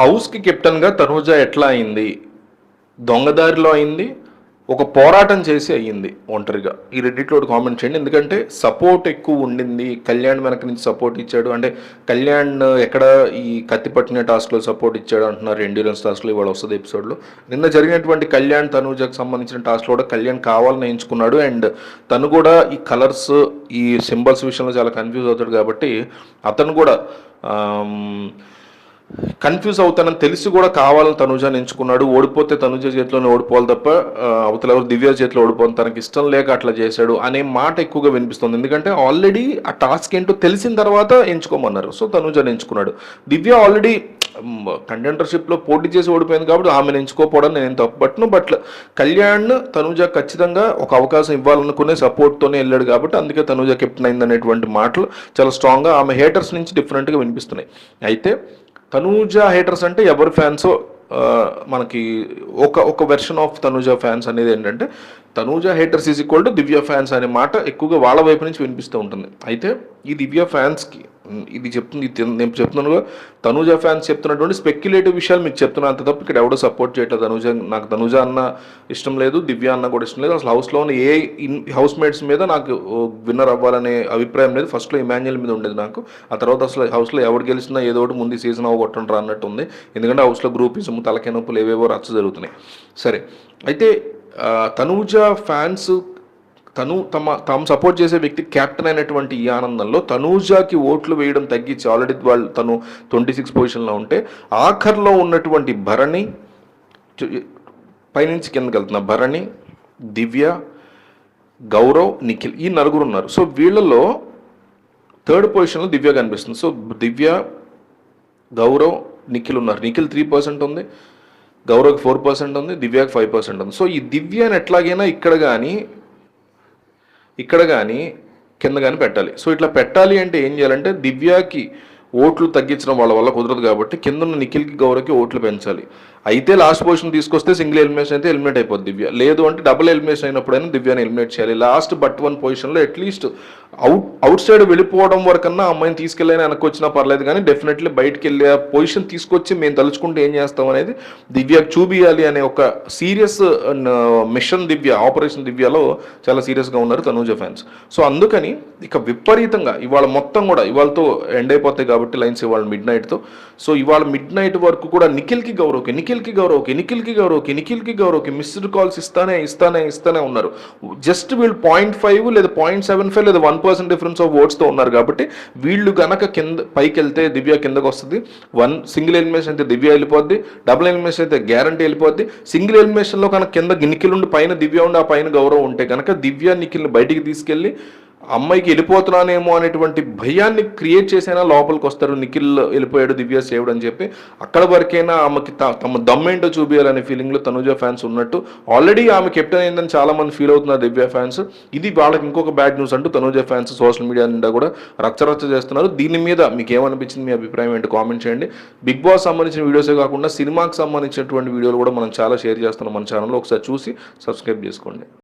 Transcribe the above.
హౌస్కి కెప్టెన్గా తనూజ ఎట్లా అయింది? దొంగదారిలో అయింది ఒక పోరాటం చేసి అయ్యింది ఒంటరిగా. ఈ రెడ్డిట్లో కామెంట్ చేయండి. ఎందుకంటే సపోర్ట్ ఎక్కువ ఉండింది. కళ్యాణ్ వెనక నుంచి సపోర్ట్ ఇచ్చాడు. అంటే కళ్యాణ్ ఎక్కడ ఈ కత్తి పట్టిన టాస్క్లో సపోర్ట్ ఇచ్చాడు అంటున్నారు. ఎండ్యూరెన్స్ టాస్క్లో ఇవాళ వస్తుంది ఎపిసోడ్లో. నిన్న జరిగినటువంటి కళ్యాణ్ తనూజకు సంబంధించిన టాస్క్లో కూడా కళ్యాణ్ కావాలని ఎంచుకున్నాడు అండ్ తను కూడా ఈ కలర్స్ ఈ సింబల్స్ విషయంలో చాలా కన్ఫ్యూజ్ అవుతాడు కాబట్టి అతను కూడా కన్ఫ్యూజ్ అవుతానని తెలిసి కూడా కావాలని తనుజాని ఎంచుకున్నాడు. ఓడిపోతే తనుజ చేతిలోనే ఓడిపోవాలి తప్ప అవతల ఎవరు దివ్య చేతిలో ఓడిపోవాలి తనకి ఇష్టం లేక అట్లా చేశాడు అనే మాట ఎక్కువగా వినిపిస్తుంది. ఎందుకంటే ఆల్రెడీ ఆ టాస్క్ ఏంటో తెలిసిన తర్వాత ఎంచుకోమన్నారు. సో తనుజాని ఎంచుకున్నాడు. దివ్య ఆల్రెడీ కంటెంటర్షిప్లో పోటీ చేసి ఓడిపోయింది కాబట్టి ఆమెను ఎంచుకోపోవడం నేను తప్పట్ను బట్ కళ్యాణ్ తనుజ ఖచ్చితంగా ఒక అవకాశం ఇవ్వాలనుకునే సపోర్ట్తోనే వెళ్ళాడు కాబట్టి అందుకే తనుజ కెప్టెన్ అయింది అనేటువంటి మాటలు చాలా స్ట్రాంగ్గా ఆమె హేటర్స్ నుంచి డిఫరెంట్గా వినిపిస్తున్నాయి. అయితే తనూజ హేటర్స్ అంటే ఎవరి ఫ్యాన్సో మనకి ఒక ఒక వెర్షన్ ఆఫ్ తనూజ ఫ్యాన్స్ అనేది ఏంటంటే Tanuja haters is equal to Divya fans అనే మాట ఎక్కువగా వాళ్ళ వైపు నుంచి వినిపిస్తూ ఉంటుంది. అయితే ఈ దివ్య ఫ్యాన్స్కి ఇది చెప్తుంది ఇది నేను చెప్తున్నాను తనూజ ఫ్యాన్స్ చెప్తున్నటువంటి స్పెక్యులేటివ్ విషయాలు మీకు చెప్తున్నాను అంత తప్ప ఇక్కడ ఎవడో సపోర్ట్ చేయట్లేదు. తనూజ నాకు తనూజ అన్న ఇష్టం లేదు దివ్య అన్న కూడా ఇష్టం లేదు. అసలు హౌస్లో ఉన్న ఏ ఇన్ హౌస్ మేట్స్ మీద నాకు విన్నర్ అవ్వాలనే అభిప్రాయం లేదు. ఫస్ట్లో ఇమాన్యుల్ మీద ఉండేది నాకు. ఆ తర్వాత అసలు హౌస్లో ఎవరు గెలిచినా ఏదో ఒకటి ముందు సీజన్ అవ్వగొట్టండి రా అన్నట్టు ఉంది. ఎందుకంటే హౌస్లో గ్రూపిజం తలకే నొప్పులు ఏవేవో రచ్చ జరుగుతున్నాయి. సరే అయితే తనూజ ఫ్యాన్స్ తను తమ తాము సపోర్ట్ చేసే వ్యక్తి కెప్టెన్ అయినటువంటి ఈ ఆనందంలో తనూజాకి ఓట్లు వేయడం తగ్గించి ఆల్రెడీ వాళ్ళు తను ట్వంటీ సిక్స్ పొజిషన్లో ఉంటే ఆఖర్లో ఉన్నటువంటి భరణి పైనుంచి కిందకి వెళ్తున్న భరణి దివ్య గౌరవ్ నిఖిల్ ఈ నలుగురు ఉన్నారు. సో వీళ్ళలో థర్డ్ పొజిషన్లో దివ్య కనిపిస్తుంది. సో దివ్య గౌరవ్ నిఖిల్ ఉన్నారు. నిఖిల్ త్రీ పర్సెంట్ ఉంది గౌరవ్కి ఫోర్ పర్సెంట్ ఉంది దివ్యాకి ఫైవ్ పర్సెంట్ ఉంది. సో ఈ దివ్యని ఎట్లాగైనా ఇక్కడ కానీ ఇక్కడ కానీ కింద కానీ పెట్టాలి. సో ఇట్లా పెట్టాలి అంటే ఏం చేయాలంటే దివ్యాకి ఓట్లు తగ్గించడం వాళ్ళ వల్ల కుదరదు కాబట్టి కింద ఉన్న నిఖిల్కి గౌరవకి ఓట్లు పెంచాలి. అయితే లాస్ట్ పొజిషన్ తీసుకొస్తే సింగిల్ ఎలిమినేషన్ అయితే ఎలిమినేట్ అయిపోద్ది దివ్య. లేదు అంటే డబుల్ ఎలిమినేషన్ అయినప్పుడైనా దివ్యాని ఎలిమినేట్ చేయాలి. లాస్ట్ బట్ వన్ పొజిషన్లో అట్లీస్ట్ అవుట్ అవుట్ సైడ్ వెళ్ళిపోవడం వరకన్నా అమ్మాయిని తీసుకెళ్ళని వెనక్కి వచ్చినా పర్లేదు కానీ డెఫినెట్లీ బయటికి వెళ్ళే పొజిషన్ తీసుకొచ్చి మేము తలుచుకుంటే ఏం చేస్తాం అనేది దివ్యకు చూపియాలి అనే ఒక serious mission uh, Divya operation దివ్యలో చాలా సీరియస్గా ఉన్నారు తనూజ ఫ్యాన్స్ సో అందుకని ఇక విపరీతంగా ఇవాళ మొత్తం కూడా ఇవాళతో ఎండ్ అయిపోతాయి కాబట్టి లైన్స్ ఇవాళ మిడ్ నైట్తో సో ఇవాళ మిడ్ నైట్ వరకు కూడా నిఖిల్కి గౌరవకి నిఖిల్కి గౌరవకి నిఖిల్కి గౌరవకి నిఖిల్కి గౌరవకి మిస్డ్ కాల్స్ ఇస్తానే ఇస్తానే ఇస్తానే ఉన్నారు. జస్ట్ వీళ్ళు పాయింట్ ఫైవ్ లేదా పాయింట్ సెవెన్ ఫైవ్ లేదా వన్ పర్సెంట్ డిఫరెన్స్ ఆఫ్ ఓట్స్తో ఉన్నారు కాబట్టి వీళ్ళు గనక కింద పైకి వెళ్తే దివ్య కిందకు వస్తుంది వన్ సింగిల్ ఎలిమినేషన్ అయితే దివ్య వెళ్ళిపోద్ది. డబుల్ ఎలిమినేషన్ అయితే గ్యారంటీ వెళ్ళిపోద్ది. సింగిల్ ఎలిమినేషన్లో కనుక కింద నిఖిల్ ఉండి పైన దివ్య ఉండి ఆ పైన గౌరవం ఉంటే కనుక దివ్య నిఖిల్ని బయటికి తీసుకెళ్ళి అమ్మాయికి వెళ్ళిపోతున్నానేమో అనేటువంటి భయాన్ని క్రియేట్ చేసైనా? లోపలికి వస్తారు. నిఖిల్ వెళ్ళిపోయాడు దివ్య సేవ్డ్ అని చెప్పి. అక్కడ వరకైనా ఆమెకి త- తమ దమ్మేంటో చూపించాలనే ఫీలింగ్లో తనుజ ఫ్యాన్స్ ఉన్నట్టు. ఆల్రెడీ ఆమె కెప్టెన్ అయిందని చాలా మంది ఫీల్ అవుతున్నారు దివ్య ఫ్యాన్స్ ఇది వాళ్ళకి ఇంకొక బ్యాడ్ న్యూస్ అంటూ తనుజ ఫ్యాన్స్ సోషల్ మీడియా నిండా కూడా రచ్చరచ్చ చేస్తున్నారు. దీని మీద మీకు ఏమనిపించింది మీ అభిప్రాయం ఏంటో? కామెంట్ చేయండి. బిగ్ బాస్ సంబంధించిన వీడియోసే కాకుండా సినిమాకి సంబంధించినటువంటి వీడియోలు కూడా మనం చాలా షేర్ చేస్తున్నాం మన ఛానల్లో ఒకసారి చూసి సబ్స్క్రైబ్ చేసుకోండి.